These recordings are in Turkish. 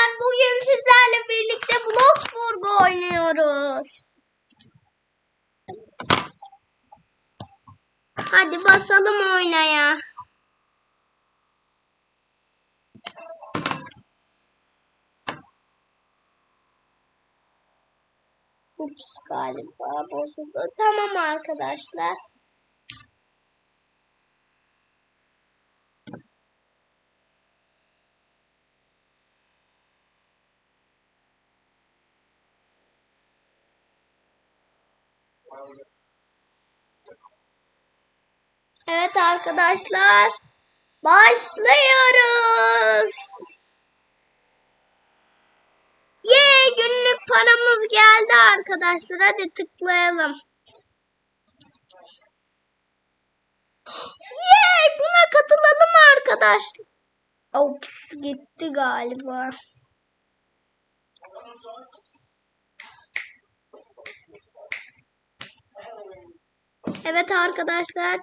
arkadaşlar bugün sizlerle birlikte Bloxburg oynuyoruz. Hadi basalım oynaya. Ups galiba bozuldu. Tamam arkadaşlar. Evet arkadaşlar. Başlıyoruz. Ye günlük paramız geldi arkadaşlar. Hadi tıklayalım. Ye buna katılalım arkadaşlar. Ops gitti galiba. Evet arkadaşlar.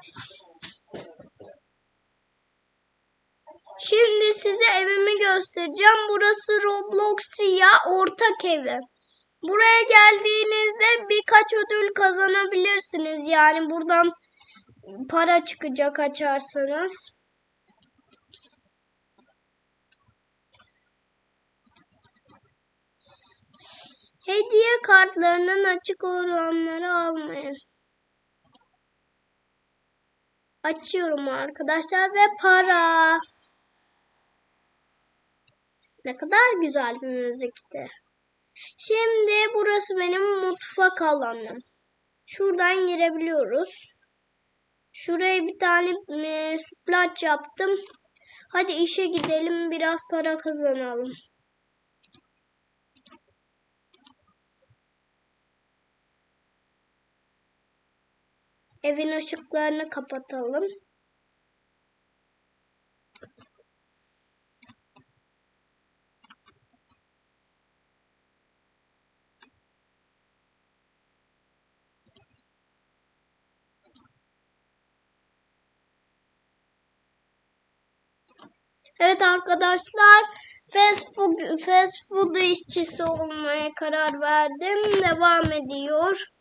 Şimdi size evimi göstereceğim. Burası Robloxia ortak evi. Buraya geldiğinizde birkaç ödül kazanabilirsiniz. Yani buradan para çıkacak açarsanız. Hediye kartlarının açık olanları almayın. Açıyorum arkadaşlar ve para. Ne kadar güzel bir müzikti. Şimdi burası benim mutfak alanım. Şuradan girebiliyoruz. Şuraya bir tane e, sütlaç yaptım. Hadi işe gidelim biraz para kazanalım. Evin ışıklarını kapatalım. Evet arkadaşlar fast food, fast food işçisi olmaya karar verdim. Devam ediyor.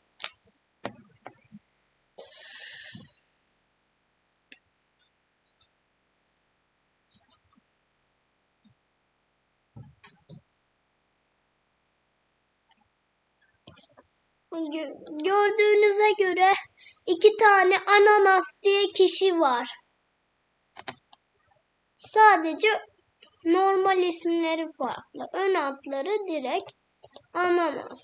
Gördüğünüze göre iki tane ananas diye kişi var. Sadece normal isimleri farklı. Ön adları direkt ananas.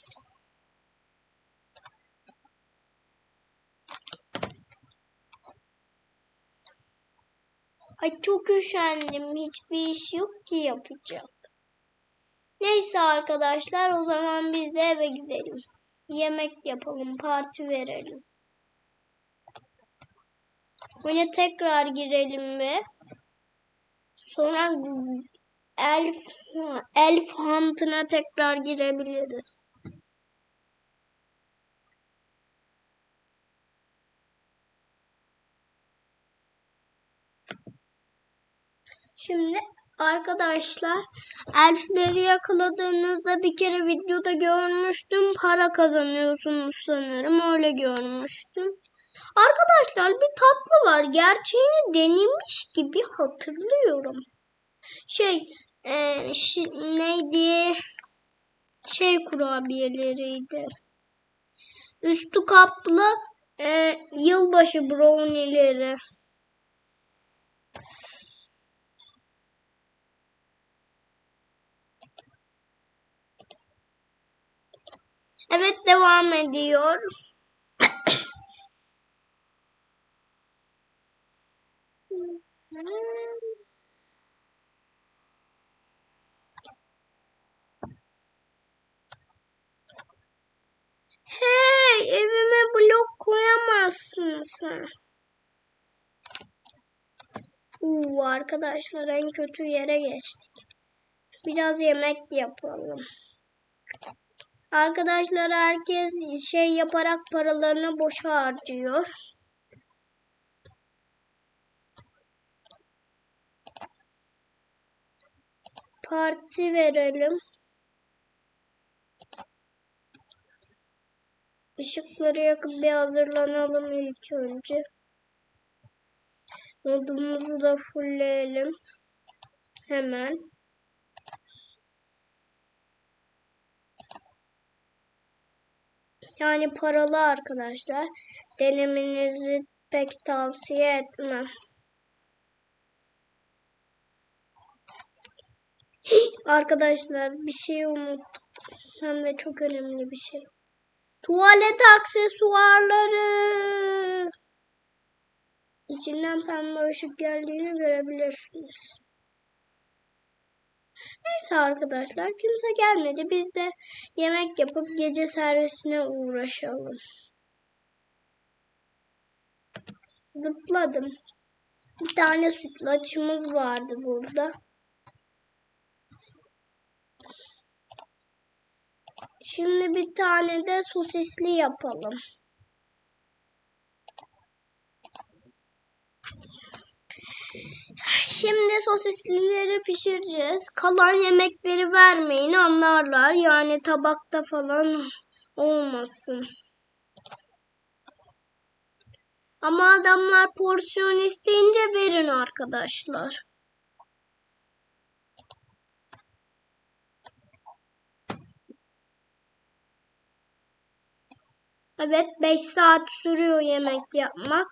Ay çok üşendim. Hiçbir iş yok ki yapacak. Neyse arkadaşlar o zaman biz de eve gidelim. Yemek yapalım, parti verelim. Yine tekrar girelim ve sonra elf elf hunt'ına tekrar girebiliriz. Şimdi arkadaşlar elfleri yakaladığınızda bir kere videoda görmüştüm. Para kazanıyorsunuz sanırım. Öyle görmüştüm. Arkadaşlar bir tatlı var. Gerçeğini denemiş gibi hatırlıyorum. Şey e, neydi? Şey kurabiyeleriydi. Üstü kaplı e, yılbaşı brownie'leri. Evet devam ediyor. Hey evime blok koyamazsın sen. Uuu arkadaşlar en kötü yere geçtik. Biraz yemek yapalım. Arkadaşlar herkes şey yaparak paralarını boşa harcıyor. Parti verelim. Işıkları yakıp bir hazırlanalım ilk önce. Modumuzu da fullleyelim. Hemen. Yani paralı arkadaşlar. Denemenizi pek tavsiye etmem. Arkadaşlar bir şey unuttuk. Hem de çok önemli bir şey. Tuvalet aksesuarları. İçinden pembe ışık geldiğini görebilirsiniz. Neyse arkadaşlar kimse gelmedi. Biz de yemek yapıp gece servisine uğraşalım. Zıpladım. Bir tane sütlaçımız vardı burada. Şimdi bir tane de sosisli yapalım. Şimdi sosislileri pişireceğiz. Kalan yemekleri vermeyin anlarlar. Yani tabakta falan olmasın. Ama adamlar porsiyon isteyince verin arkadaşlar. Evet 5 saat sürüyor yemek yapmak.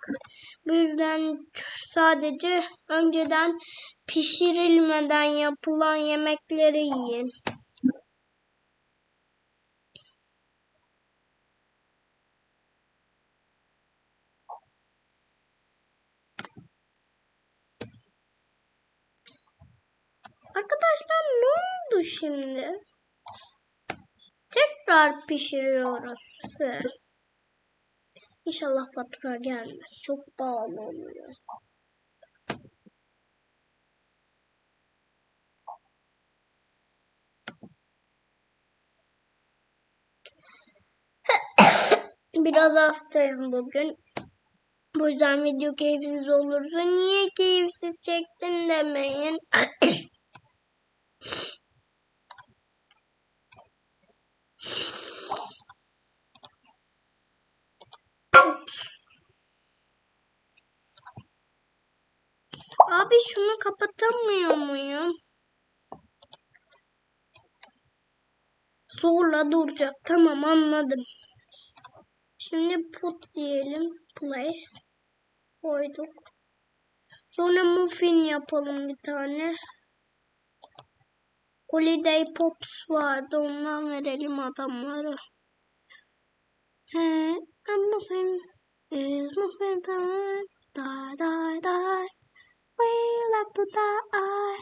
Bu yüzden sadece önceden pişirilmeden yapılan yemekleri yiyin. Arkadaşlar ne oldu şimdi? Tekrar pişiriyoruz. İnşallah fatura gelmez. Çok pahalı oluyor. Biraz hastayım bugün. Bu yüzden video keyifsiz olursa niye keyifsiz çektin demeyin. şunu kapatamıyor muyum? Zorla duracak. Tamam anladım. Şimdi put diyelim. Place. Koyduk. Sonra muffin yapalım bir tane. Holiday Pops vardı. Ondan verelim adamlara. He, muffin is muffin time. Die, die, die. We like to die.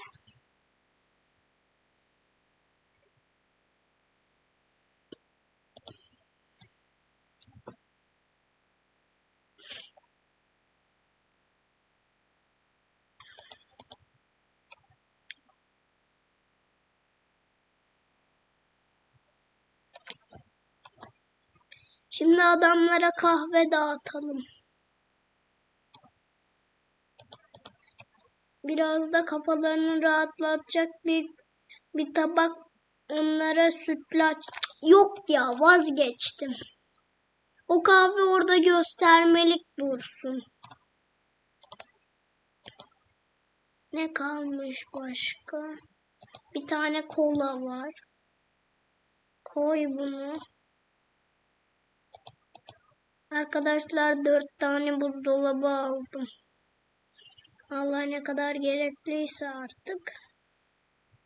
Şimdi adamlara kahve dağıtalım. Biraz da kafalarını rahatlatacak bir bir tabak onlara sütlaç. Yok ya vazgeçtim. O kahve orada göstermelik dursun. Ne kalmış başka? Bir tane kola var. Koy bunu. Arkadaşlar dört tane buzdolabı aldım. Allah ne kadar gerekliyse artık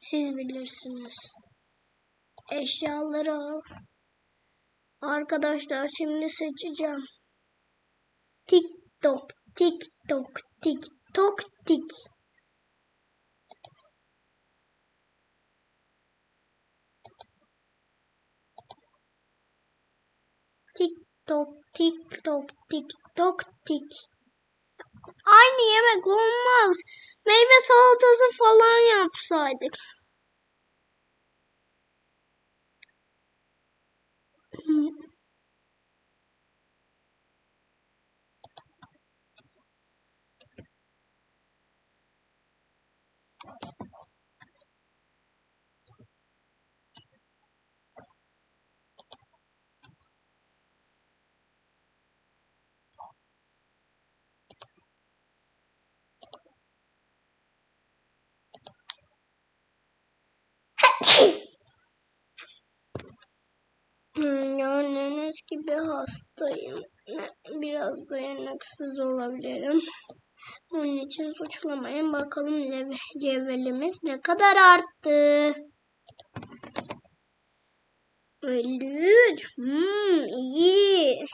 siz bilirsiniz. Eşyaları al. Arkadaşlar şimdi seçeceğim. Tik tok, tik tok, tik tok, tik. Tik tok, tik tok, tik tok, tik. Aynı yemek olmaz. Meyve salatası falan yapsaydık. Hmm, Gördüğünüz gibi hastayım. Biraz dayanıksız olabilirim. Onun için suçlamayın. Bakalım lev- levelimiz ne kadar arttı. 53. Hmm, iyi.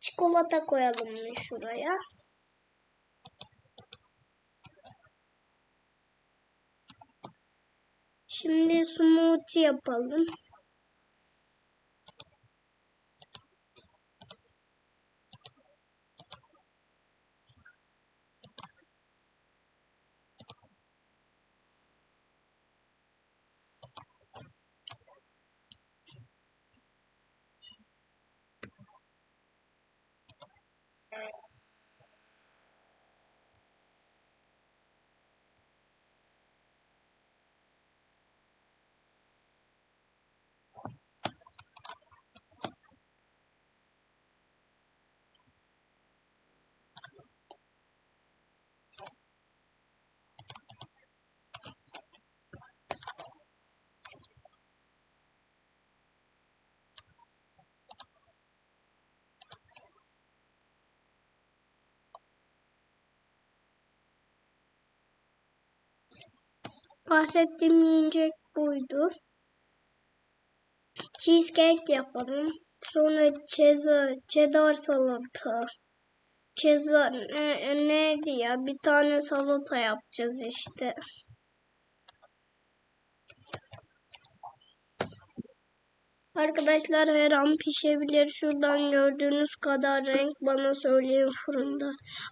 Çikolata koyalım şuraya? Şimdi smoothie yapalım. Bahsettiğim yiyecek buydu. Cheesecake yapalım. Sonra cheddar, cheddar salata. Cheddar ne, neydi ya? Bir tane salata yapacağız işte. Arkadaşlar her an pişebilir. Şuradan gördüğünüz kadar renk bana söyleyin fırında.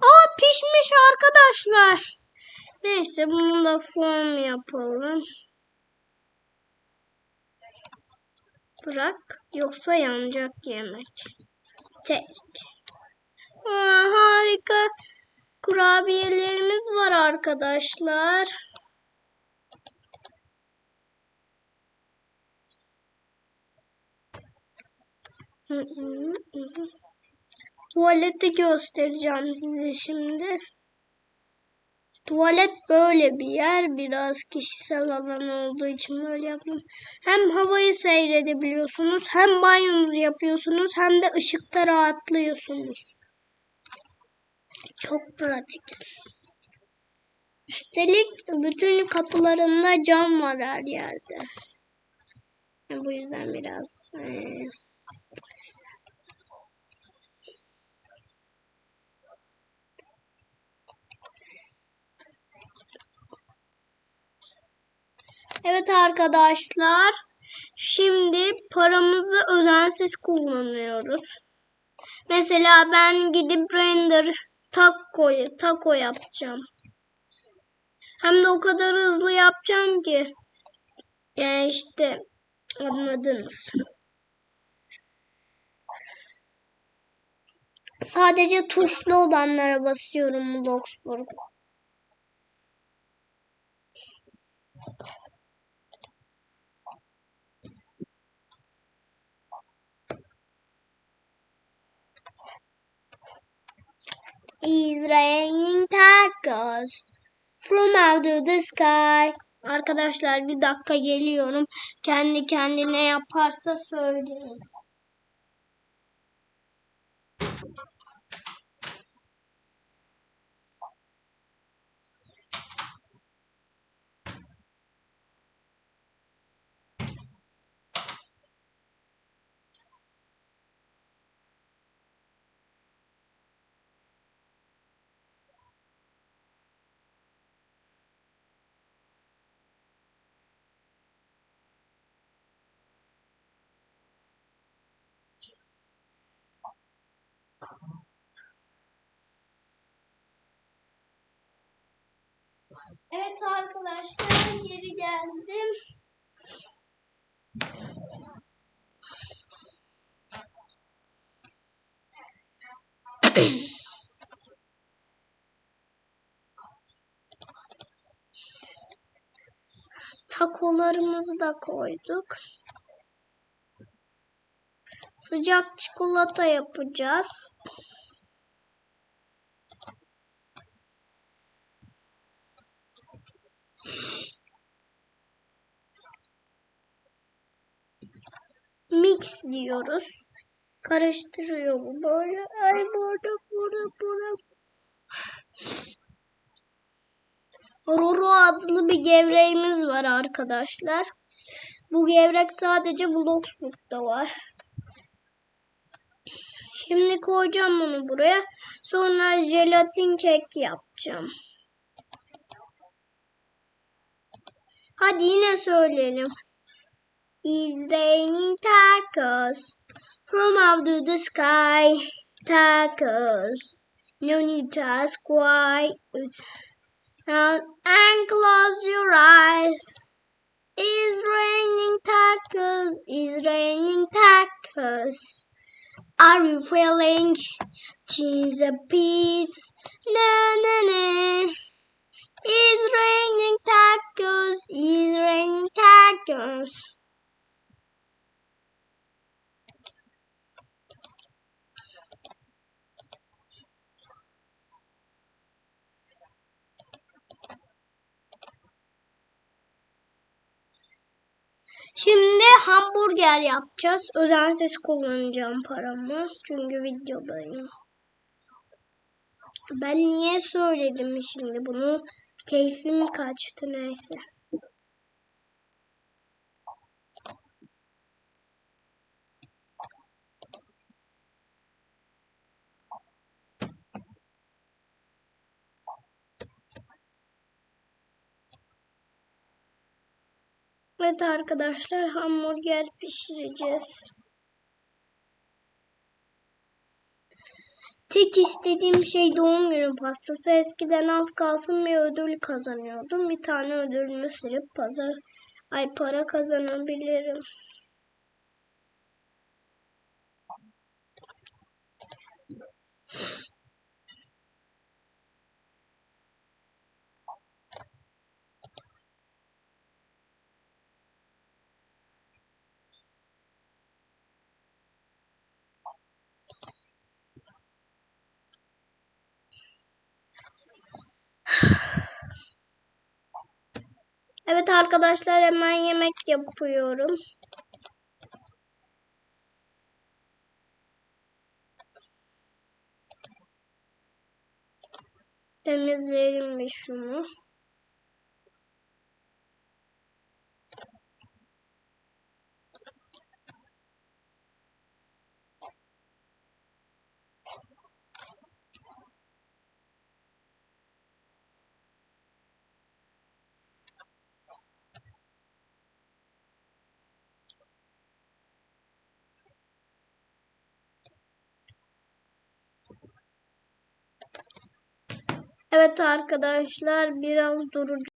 Aa pişmiş arkadaşlar. Neyse bunu da form yapalım. Bırak yoksa yanacak yemek. Tek. Aa, harika kurabiyelerimiz var arkadaşlar. Tuvaleti göstereceğim size şimdi. Tuvalet böyle bir yer. Biraz kişisel alan olduğu için böyle yaptım. Hem havayı seyredebiliyorsunuz, hem banyonuzu yapıyorsunuz, hem de ışıkta rahatlıyorsunuz. Çok pratik. Üstelik bütün kapılarında cam var her yerde. Bu yüzden biraz Evet arkadaşlar. Şimdi paramızı özensiz kullanıyoruz. Mesela ben gidip render taco, taco yapacağım. Hem de o kadar hızlı yapacağım ki. Yani işte anladınız. Sadece tuşlu olanlara basıyorum Bloxburg. İs raining tacos from out the sky. Arkadaşlar bir dakika geliyorum. Kendi kendine yaparsa söyleyin. Evet arkadaşlar geri geldim. Takolarımızı da koyduk. Sıcak çikolata yapacağız. Diyoruz. Karıştırıyor bu böyle. Ay burada burada burada. Roro adlı bir gevreğimiz var arkadaşlar. Bu gevrek sadece Bloxburg'da var. Şimdi koyacağım bunu buraya. Sonra jelatin kek yapacağım. Hadi yine söyleyelim. It's raining tacos from out of the sky. Tacos. No need to ask why. And close your eyes. It's raining tacos. It's raining tacos. Are you feeling cheese a beats? Na na na. It's raining tacos. It's raining tacos. Şimdi hamburger yapacağız. Özensiz kullanacağım paramı. Çünkü videodayım. Ben niye söyledim şimdi bunu? Keyfim kaçtı neyse. Evet arkadaşlar hamburger pişireceğiz. Tek istediğim şey doğum günü pastası. Eskiden az kalsın bir ödül kazanıyordum. Bir tane ödülümü sürüp pazar ay para kazanabilirim. Evet arkadaşlar hemen yemek yapıyorum. Temizleyelim bir şunu. Evet arkadaşlar biraz durucu.